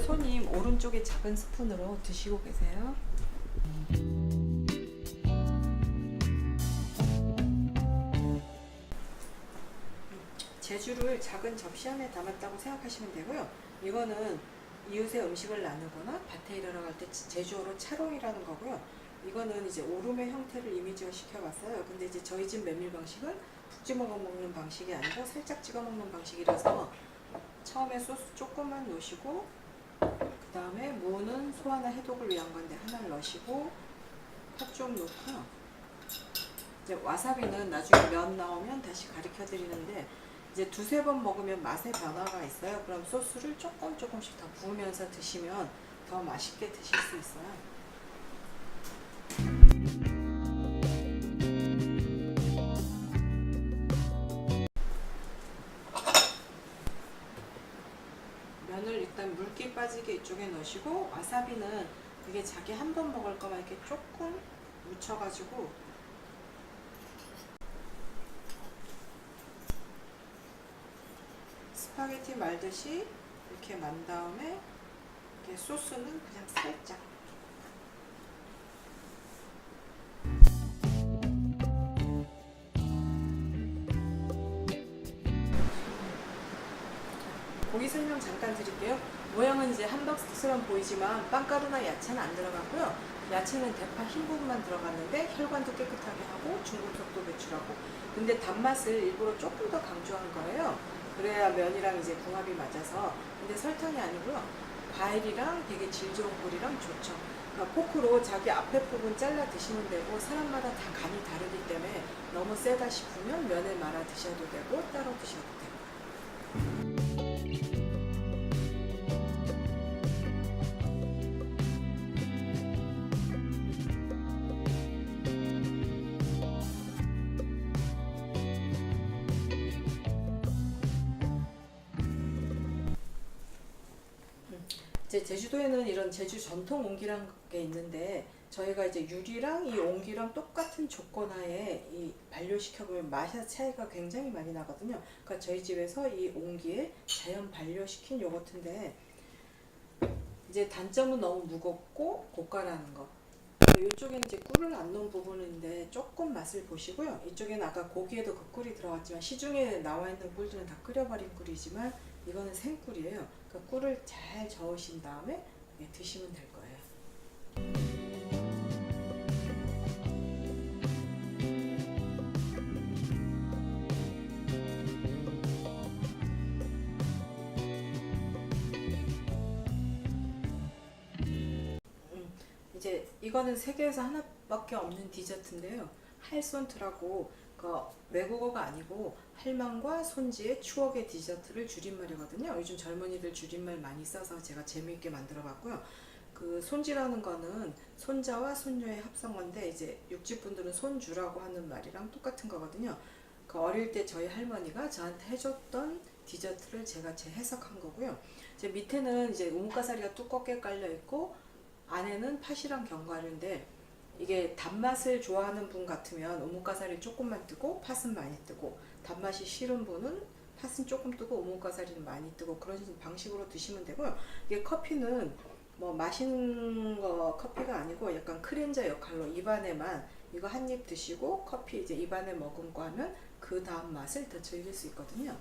손님 오른쪽에 작은 스푼으로 드시고 계세요. 제주를 작은 접시 안에 담았다고 생각하시면 되고요. 이거는 이웃의 음식을 나누거나 밭에 일하러 갈 때 제주어로 차롱이라는 거고요. 이거는 이제 오름의 형태를 이미지화 시켜봤어요. 근데 이제 저희 집 메밀 방식은 푹 찍어 먹는 방식이 아니고 살짝 찍어 먹는 방식이라서 처음에 소스 조금만 넣으시고 그 다음에 무는 소화나 해독을 위한 건데 하나를 넣으시고 팥좀 넣고요. 이제 와사비는 나중에 면 나오면 다시 가르쳐 드리는데 이제 두세 번 먹으면 맛의 변화가 있어요. 그럼 소스를 조금 조금씩 더 부으면서 드시면 더 맛있게 드실 수 있어요. 면을 일단 물기 빠지게 이쪽에 넣으시고 와사비는 이게 자기 한 번 먹을 거만 이렇게 조금 묻혀가지고. 스파게티 말듯이 이렇게 만 다음에 이렇게 소스는 그냥 살짝 고기 설명 잠깐 드릴게요. 모양은 이제 함박스처럼 보이지만 빵가루나 야채는 안 들어가고요. 야채는 대파 흰 부분만 들어갔는데 혈관도 깨끗하게 하고 중금속도 배출하고 근데 단맛을 일부러 조금 더 강조한 거예요. 그래야 면이랑 이제 궁합이 맞아서 근데 설탕이 아니고요. 과일이랑 되게 질 좋은 꿀이랑 좋죠. 그러니까 포크로 자기 앞에 부분 잘라 드시면 되고 사람마다 다 간이 다르기 때문에 너무 세다 싶으면 면에 말아 드셔도 되고 따로 드셔도 되고. 이제 제주도에는 이런 제주 전통 옹기란 게 있는데 저희가 이제 유리랑 이 옹기랑 똑같은 조건 하에 이 반려시켜 보면 맛의 차이가 굉장히 많이 나거든요. 그러니까 저희 집에서 이 옹기에 자연 반려시킨 요거트인데 이제 단점은 너무 무겁고 고가라는 거. 이쪽에는 이제 꿀을 안 넣은 부분인데 조금 맛을 보시고요. 이쪽에는 아까 고기에도 그 꿀이 들어갔지만 시중에 나와 있는 꿀들은 다 끓여버린 꿀이지만 이거는 생꿀이에요. 그 꿀을 잘 저으신 다음에 예, 드시면 될 거예요. 음, 이제 이거는 세계에서 하나밖에 없는 디저트인데요. 할손트라고 그 외국어가 아니고 할망과 손지의 추억의 디저트를 줄임말이거든요. 요즘 젊은이들 줄임말 많이 써서 제가 재미있게 만들어봤고요. 그 손지라는 거는 손자와 손녀의 합성어인데 이제 육지분들은 손주라고 하는 말이랑 똑같은 거거든요. 그 어릴 때 저희 할머니가 저한테 해줬던 디저트를 제가 재해석한 거고요. 제 밑에는 이제 우뭇가사리가 두껍게 깔려 있고 안에는 팥이랑 견과류인데 이게 단맛을 좋아하는 분 같으면 오목가사리 조금만 뜨고 팥은 많이 뜨고 단맛이 싫은 분은 팥은 조금 뜨고 오목가사리는 많이 뜨고 그런 방식으로 드시면 되고요. 이게 커피는 뭐 마시는 거 커피가 아니고 약간 크렌저 역할로 입안에만 이거 한 입 드시고 커피 이제 입안에 머금고 하면 그 다음 맛을 더 즐길 수 있거든요.